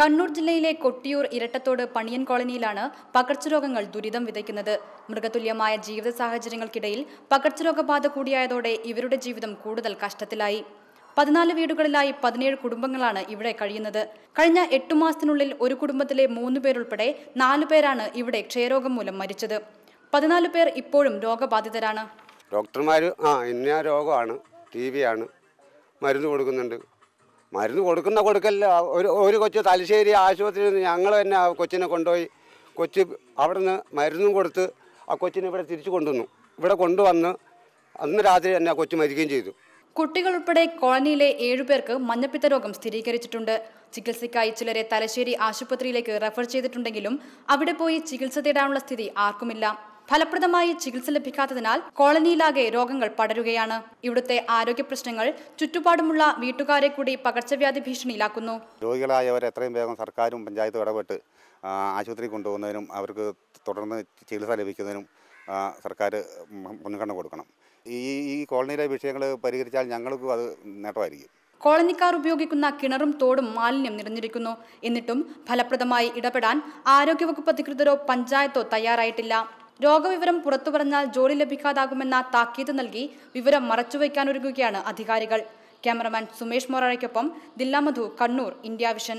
കണ്ണൂർ ജില്ലയിലെ കൊട്ടിയൂർ ഇരട്ടത്തോട് പണിയൻ കോളനിയിലാണ് പകർച്ചരോഗങ്ങൾ ദുരിതം വിതയ്ക്കുന്നത്. മൃഗതുല്യമായ ജീവിത സാഹചര്യങ്ങൾക്കിടയിൽ പകർച്ചരോഗബാധ കൂടിയായതോടെ ഇവരുടെ ജീവിതം കൂടുതൽ കഷ്ടത്തിലായി. പതിനാല് വീടുകളിലായി പതിനേഴ് കുടുംബങ്ങളാണ് ഇവിടെ കഴിയുന്നത്. കഴിഞ്ഞ എട്ടു മാസത്തിനുള്ളിൽ ഒരു കുടുംബത്തിലെ മൂന്ന് പേരുൾപ്പെടെ നാലു പേരാണ് ഇവിടെ ക്ഷയരോഗം മൂലം മരിച്ചത്. പതിനാല് പേർ ഇപ്പോഴും രോഗബാധിതരാണ്. ഡോക്ടർമാർ ആ ഇന്ന രോഗമാണ് ടി വി ആണ് മരുന്ന് കൊടുക്കുന്നുണ്ട്. മരുന്ന് കൊടുക്കുന്ന കൊടുക്കല്ല. ഒരു ഒരു കൊച്ചു തലശ്ശേരി ആശുപത്രിയിൽ നിന്ന് ഞങ്ങൾ തന്നെ ആ കൊച്ചിനെ കൊണ്ടുപോയി. കൊച്ച് അവിടെ നിന്ന് മരുന്നും കൊടുത്ത് ആ കൊച്ചിനെ ഇവിടെ തിരിച്ചു കൊണ്ടുവന്നു. ഇവിടെ കൊണ്ടുവന്ന് അന്ന് രാത്രി തന്നെ ആ കൊച്ചു മരിക്കുകയും ചെയ്തു. കുട്ടികൾ ഉൾപ്പെടെ കോളനിയിലെ ഏഴുപേർക്ക് മഞ്ഞപ്പിത്ത രോഗം സ്ഥിരീകരിച്ചിട്ടുണ്ട്. ചികിത്സയ്ക്കായി ചിലരെ തലശ്ശേരി ആശുപത്രിയിലേക്ക് റെഫർ ചെയ്തിട്ടുണ്ടെങ്കിലും അവിടെ പോയി ചികിത്സ തേടാനുള്ള സ്ഥിതി ആർക്കുമില്ല. ഫലപ്രദമായി ചികിത്സ ലഭിക്കാത്തതിനാൽ കോളനിയിലാകെ രോഗങ്ങൾ പടരുകയാണ്. ഇവിടുത്തെ ആരോഗ്യ പ്രശ്നങ്ങൾ ചുറ്റുപാടുമുള്ള വീട്ടുകാരെ കൂടി പകർച്ചവ്യാധി ഭീഷണിയിലാക്കുന്നു. രോഗികളായവർ എത്രയും വേഗം സർക്കാരും പഞ്ചായത്തും ഇടപെട്ട് ആശുപത്രി കൊണ്ടുപോകുന്നതിനും അവർക്ക് തുടർന്ന് ചികിത്സ ലഭിക്കുന്നതിനും സർക്കാർ മുൻഗണന കൊടുക്കണം. ഈ ഈ കോളനിയിലെ വിഷയങ്ങൾ പരിഹരിച്ചാൽ ഞങ്ങൾക്കും അത് നേട്ടമായിരിക്കും. കോളനിക്കാർ ഉപയോഗിക്കുന്ന കിണറും തോടും മാലിന്യം നിറഞ്ഞിരിക്കുന്നു. എന്നിട്ടും ഫലപ്രദമായി ഇടപെടാൻ ആരോഗ്യവകുപ്പ് അധികൃതരോ പഞ്ചായത്തോ തയ്യാറായിട്ടില്ല. രോഗവിവരം പുറത്തു പറഞ്ഞാൽ ജോലി ലഭിക്കാതാകുമെന്ന താക്കീത് നൽകി വിവരം മറച്ചുവെക്കാനൊരുങ്ങുകയാണ് അധികാരികൾ. ക്യാമറമാൻ സുമേഷ് മൊറാഴയ്ക്കൊപ്പം ദില്ലാമധു കണ്ണൂർ ഇന്ത്യ വിഷൻ.